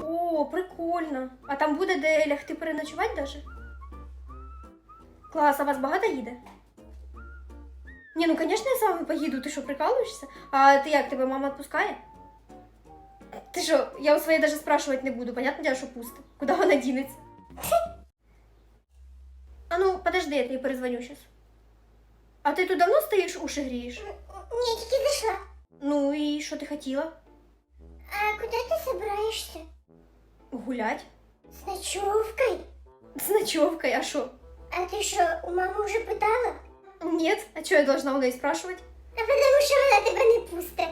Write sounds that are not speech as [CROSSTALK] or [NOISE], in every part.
О, прикольно. А там буде де лягти переночувати даже? Клас, а вас багато їде? Ні, ну звісно, я з вами поїду, ти що, прикалуєшся? А ти як, тебе мама відпускає? Ти що, я у своєї даже спрашивать не буду, понятно дело, що пусто. Куди вона дінеться? А ну, подожди, я тобі перезвоню сейчас. А ти тут давно стоїш, уші грієш? Ні, тільки зайшла. Ну і що ти хотіла? А куди ти собираєшся? Гулять? З ночовкою? З ночевкой, а що? А ти що, у мами вже питала? Нет, а что я должна у неї спрашивать? А потому що вона тебе не пусте.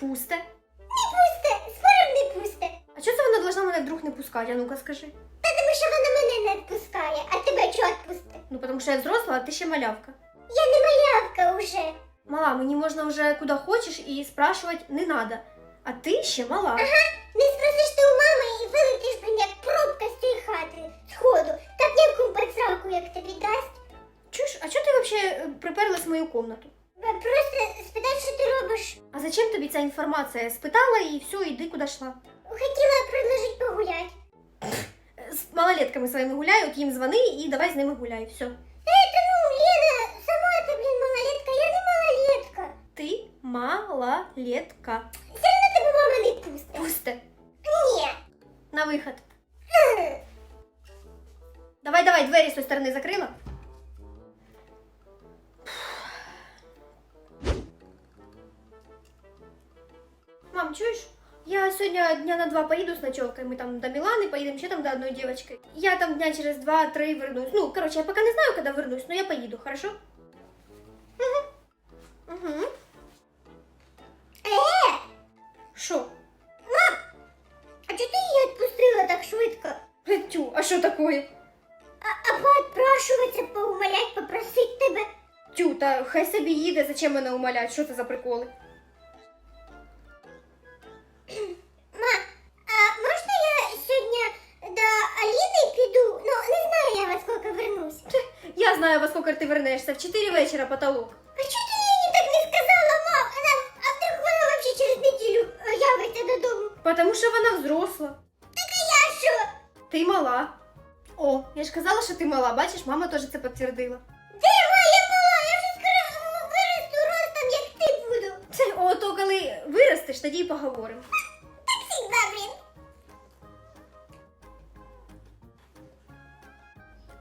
Пусте. Не пусте, спорим не пусте. А це вона должна мене вдруг не пускати? А ну-ка скажи. Та тому що вона мене не відпускає, а тебе чого відпусте? Ну, потому що я взросла, а ти ще малявка. Я не малявка уже. Мала, мені можна вже куди хочеш і спрашивать не надо. А ти ще мала. Не спросиш ти у мами і вилетиш, блін, як пробка з цієї хати, сходу. Так ніяку пацраку, як тобі дасть. Чуєш, а чого ти взагалі приперлась в мою комнату? Просто спитай, що ти робиш. А зачем тобі ця інформація? Спитала і все, йди куди йшла. Хотіла предложити погуляти. З малолетками своїми гуляю, от їм звони і давай з ними гуляй. Все. малолетка. Все равно тебе мама не пустить. Пусте. Ні. На виход. Давай, давай, двері з тої сторони закрила. Мам, чуєш? Я сьогодні дня на два поїду з ночевкою. Ми там до Мілани поїдемо, ще там до одної дівчинки. Я там дня через два-три вернусь. Ну, короче, я пока не знаю, коли вернусь, но я поїду, хорошо? Угу. Угу. Е, Що? а чого ти її відпустила так швидко? Тю, а що таке? А, а поотпрашуватися, поумолять, попросить тебе. Тю, та хай собі їде, зачем мене умолять? Що це за приколи? Ма, а можна я сьогодні до Аліни піду? Ну, не знаю я во сколько вернусь. Я знаю, во сколько ти вернешся. В 4 вечора потолок. А чого Потому що вона взросла. Так а я що? Ти мала. О, я ж казала, що ти мала. Бачиш, мама теж це підтвердила. Де моя мала? Я вже скоро виросту ростом, як ти буду. Це, о, то коли виростеш, тоді й поговоримо. Так всегда, блін.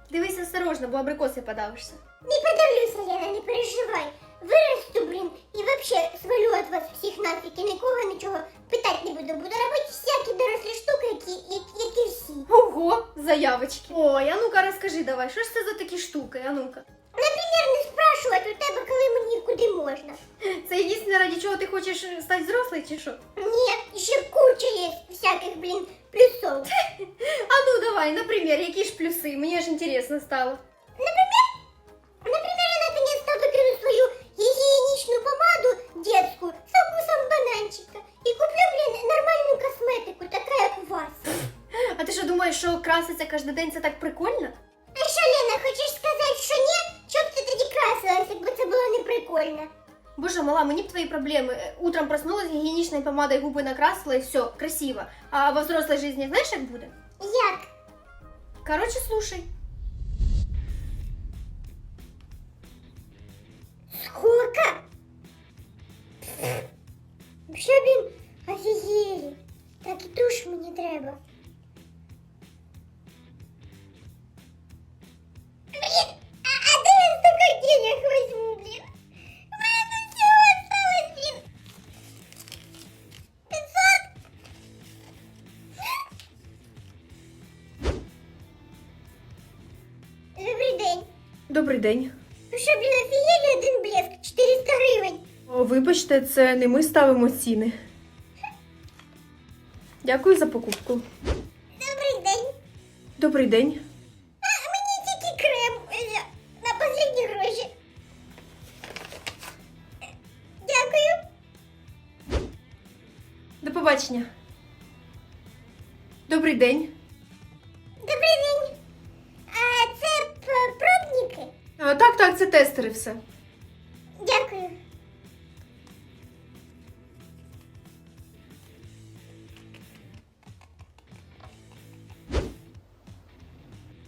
Дивись осторожно, бо абрикоси подавишся. Не подавлюся, Лена, не переживай. Виросту, блін, і вообще свалю от вас всіх нафіг і нікого нічого питати не буду. Буду робити всякі дорослі штуки, які, які, які всі. Ого, заявочки. Ой, а ну-ка розкажи давай, що ж це за такі штуки? А ну-ка. Наприклад, не спрашувати у тебе, коли мені куди можна. Це єдине, ради чого ти хочеш стати взрослою, чи що? Ні, ще куча є всяких, блін, плюсов. [LAUGHS] А ну давай, наприклад, які ж плюси? Мені ж інтересно стало. Краситься кожен день це так прикольно? А що, Лена, хочеш сказати, що ні? Чоб ти тоді красилась, якби це було не прикольно? Боже, мала, мені б твої проблеми. Е, Утром проснулась, гігієнічною помадою губи накрасила і все, красиво. А во взрослой жизни знаєш, як буде? Як? Короче, слушай. Сколько? Що, блін, офігели. Так і душ мені треба. Добрий день. Ну що, блін, офігели один блеск, 400 гривень. О, вибачте, це не ми ставимо ціни. Дякую за покупку. Добрий день. Добрий день. А мені тільки крем е, на последні гроші. Дякую. До побачення. Добрий день. Так, так, це тестери все. Дякую.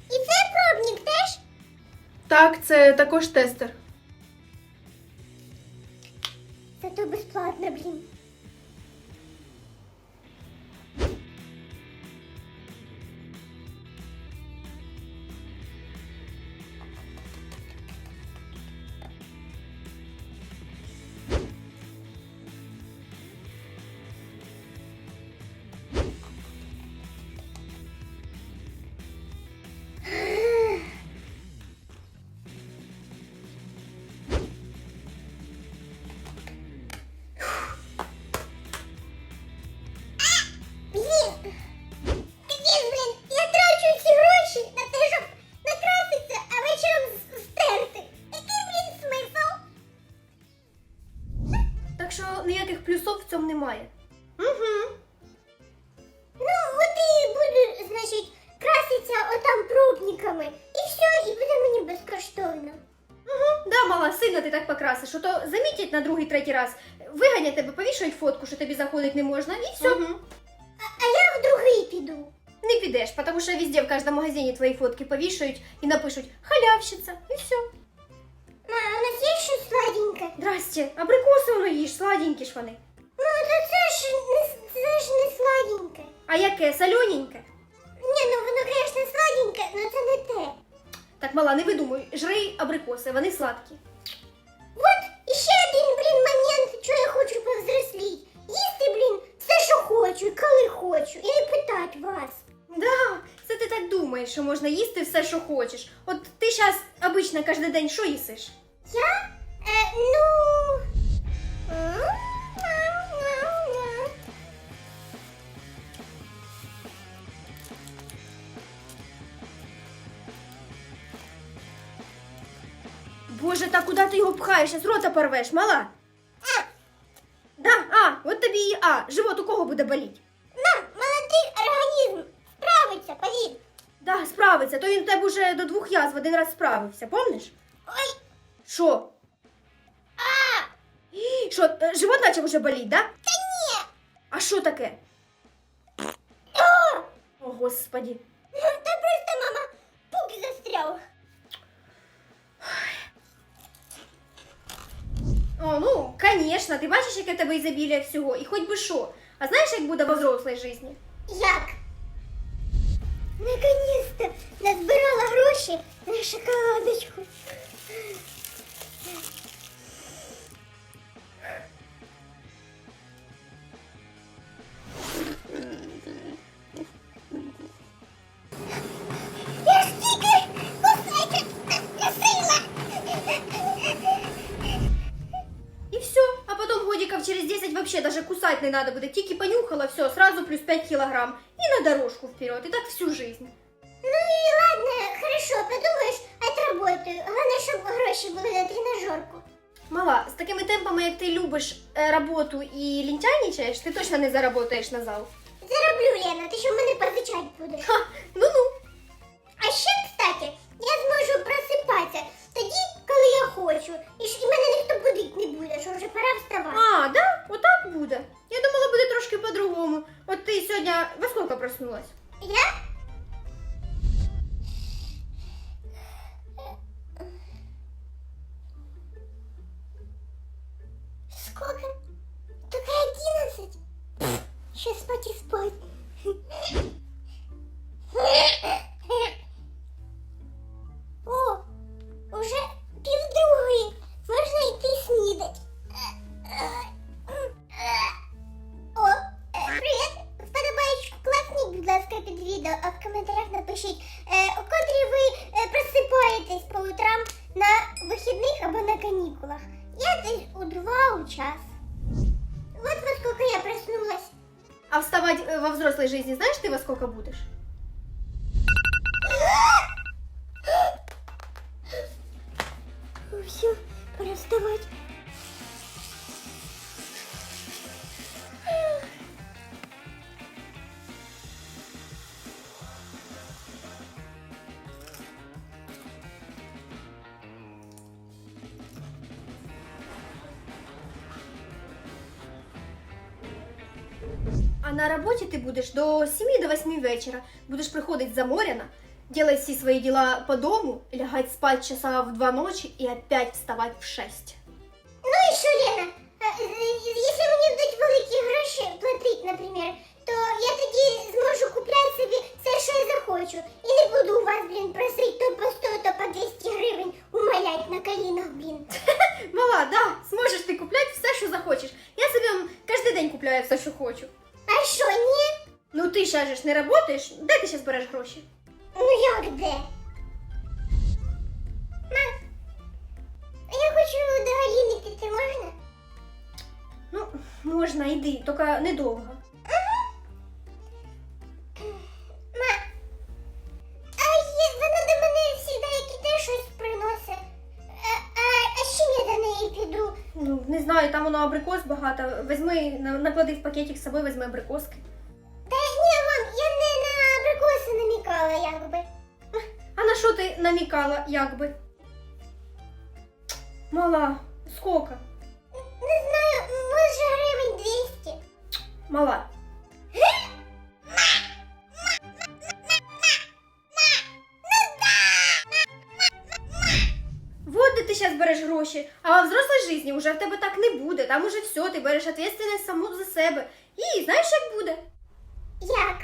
І це пробник теж? Так, це також тестер. Зато безплатно, блін. На другий, третій раз, виганять тебе, повішають фотку, що тобі заходить не можна, і все. Угу. А, а я в другий піду. Не підеш, тому що везде в кожному магазині твої фотки повішають і напишуть халявщиця, і все. Ма, у нас є щось сладеньке? Здрасте, абрикоси воно їж, сладенькі ж вони. Ну, то це ж не, це ж не сладеньке. А яке, солененьке? Ні, ну воно, звісно, сладеньке, але це не те. Так, мала, не видумуй, жри абрикоси, вони сладкі. Хочу, і коли хочу, і не питати вас. Да, це ти так думаєш, що можна їсти все, що хочеш. От ти зараз обично кожен день що їсиш? Я? Е, ну. Боже, та куди ти його пхаєш? З рота порвеш, мала? От тобі і А. Живот у кого буде боліть? Мам, молодий організм справиться, повір. Да, справиться, то він у тебе вже до двох язв один раз справився, помниш? Ой, Що? а, Ій, Що, е, живот почав уже боліть, да? та ні. А що таке? О, О, господі. О, ну, конечно, ти бачиш, яке тебе ізобілля всього, і хоч би що. А знаєш, як буде во взрослій житті? Як? Наконец-то назбирала гроші на шоколадочку. Даже не надо буде. Тільки понюхала, все, сразу плюс 5 килограмм. И на дорожку вперед, и так всю жизнь. Ну і ладно, хорошо, подумаєш, отработаю. Головне, щоб гроші були на тренажерку. Мала, з такими темпами, як ти любиш е, роботу і лінтяйничаєш, ти точно не заработаєш на зал. Зароблю, Лена, ти що в мене позичать будеш. Ха, ну-ну. А ще, кстати, я зможу просипатися тоді, коли я хочу. І, ж, і мене ніхто будить не буде, що вже пора вставати. А, да? Отак буде. Я думала, буде трошки по-другому. От ти сьогодні во сколько проснулась? Я? Во взрослой жизни знаешь ты во сколько будешь? А на роботі ти будеш до 7 до 8 вечора. Будеш приходити заморяна, делать все свои дела по дому, лягать спать часа в два ночи и опять вставать в шесть. Ну і що, Лена? е, е, Якщо мені дадуть великі гроші платить, наприклад, то я тоді зможу купляти собі все, що я захочу. І не буду у вас, блін, просити то по 100, то по 200 гривень умолять на колінах, блін. [LAUGHS] Мала, да, сможешь ты куплять все, що захочеш. Я собі м, кожен день купляю все, що хочу. А що, ні? Ну ти ще ж не работаєш, де ти ще збереш гроші? Ну як де? Мам, а я хочу до Галіни піти, можна? Ну, можна, йди, тільки недовго. Воно абрикос багато. Візьми, наклади в пакетик з собою, візьми абрикоски. Та ні, мам, я не на абрикоси намікала, якби. А на що ти намікала, якби? Мала, сколько? Не знаю, може гривень 200. Мала. Береш гроші, а во взрослій житті вже в тебе так не буде. Там уже все, ти береш відповідальність саму за себе. І знаєш, як буде? Як?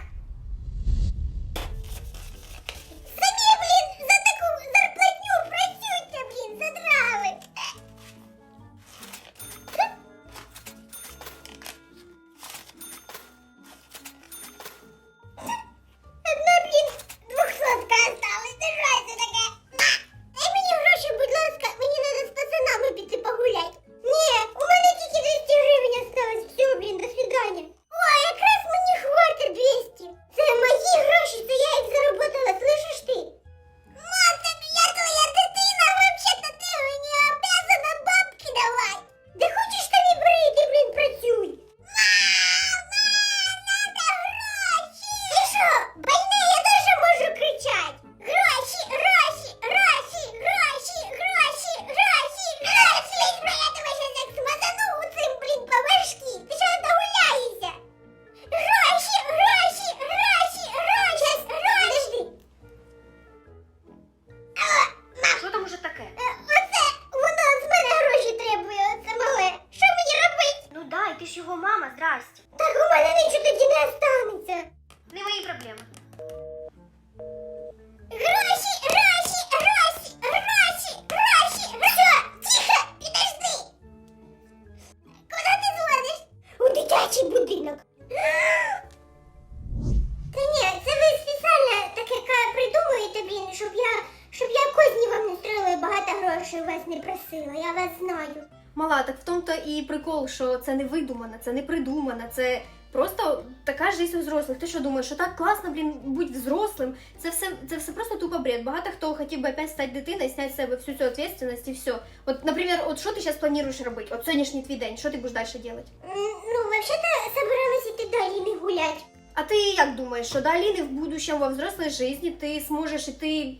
Мала, так в тому-то і прикол, що це не видумано, це не придумано, це просто така життя у взрослих. Ти що думаєш, що так класно, блін, бути взрослим? Це все, це все просто тупо бред. Багато хто хотів би опять стати дитиною, зняти з себе всю цю відповідальність і все. От, наприклад, от що ти зараз плануєш робити? От сьогоднішній твій день, що ти будеш далі робити? Ну, взагалі-то собиралась іти до Аліни гулять. А ти як думаєш, що до Аліни в будущем во взрослій житті ти зможеш іти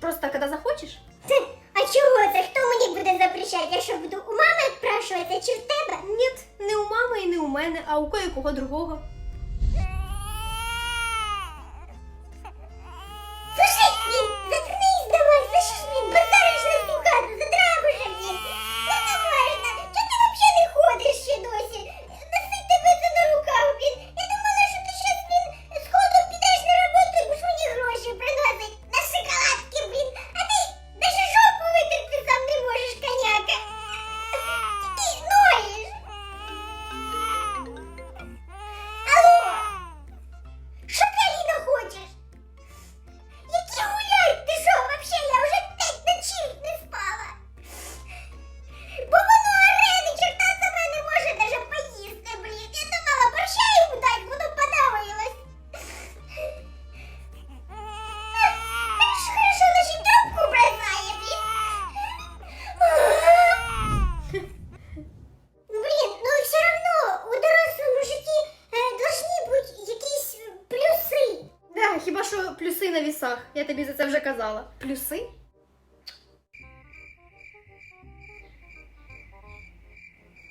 просто коли захочеш? [LAUGHS] А чого це? Хто мені буде запрещати? Я що буду у мами відпрашуватися чи в тебе? Ні, не у мами і не у мене, а у кого другого. Хіба що плюси на вісах. Я тобі за це вже казала. Плюси?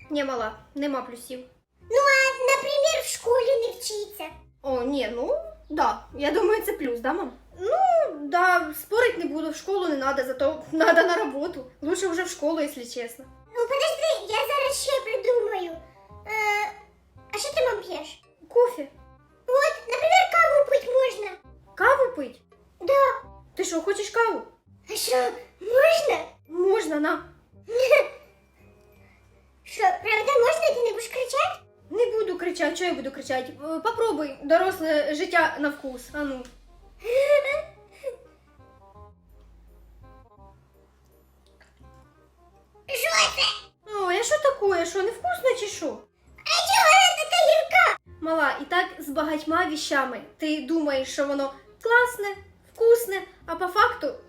Ні, мала, нема плюсів. Ну, а, наприклад, в школі не вчиться. О, ні, ну Да, я думаю, це плюс, да, мам? Ну, да, спорить не буду, в школу не надо, зато надо на роботу. Лучше вже в школу, якщо чесно. Ну, подожди, я зараз ще придумаю. Е, а що ти мам п'єш? Кофе. Ти що, хочеш каву? А що, можна? Можна, на. Що, правда, можна? Ти не будеш кричати? Не буду кричати, що я буду кричати? Е, Попробуй доросле життя на вкус. А ну. Що це? Ой, а що таке? Що, невкусно чи що? А чого вона така гірка? Мала, і так з багатьма віщами. Ти думаєш, що воно класне,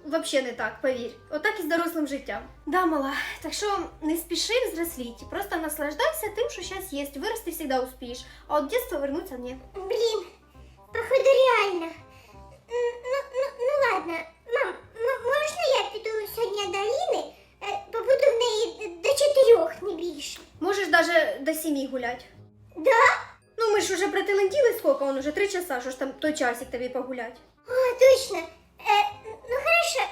взагалі не так, повір. Отак і з дорослим життям. Да, мала, так що не спіши взросліть, просто наслаждайся тим, що зараз є. Вирости завжди успієш, а от дитинство вернуться ні. Блін, походу реально. Ну, ну, ну ладно, мам, можна я піду сьогодні до Аліни? Е, Побуду в неї до чотирьох, не більше. Можеш навіть до сім'ї гуляти. Да? Ну, ми ж уже притиленділи скільки, он уже три часа, що ж там той часик тобі погулять. О, точно. Е, ну хорошо,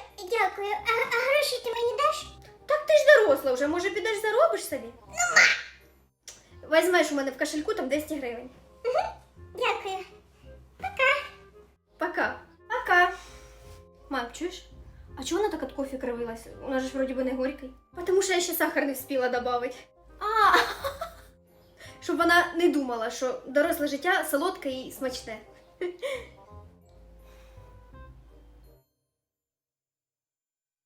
дякую. А, а гроші ти мені даш? Так ти ж доросла вже, може підеш заробиш собі? Ну, ма! Візьмеш у мене в кошельку там 200 гривень. Дякую. Пока. Пока. Мам, чуєш? А чого вона так от кофе кривилась? У нас же ж вроді би не горький. Потому що я ще сахар не вспіла добавити. А, щоб вона не думала, що доросле життя солодке і смачне.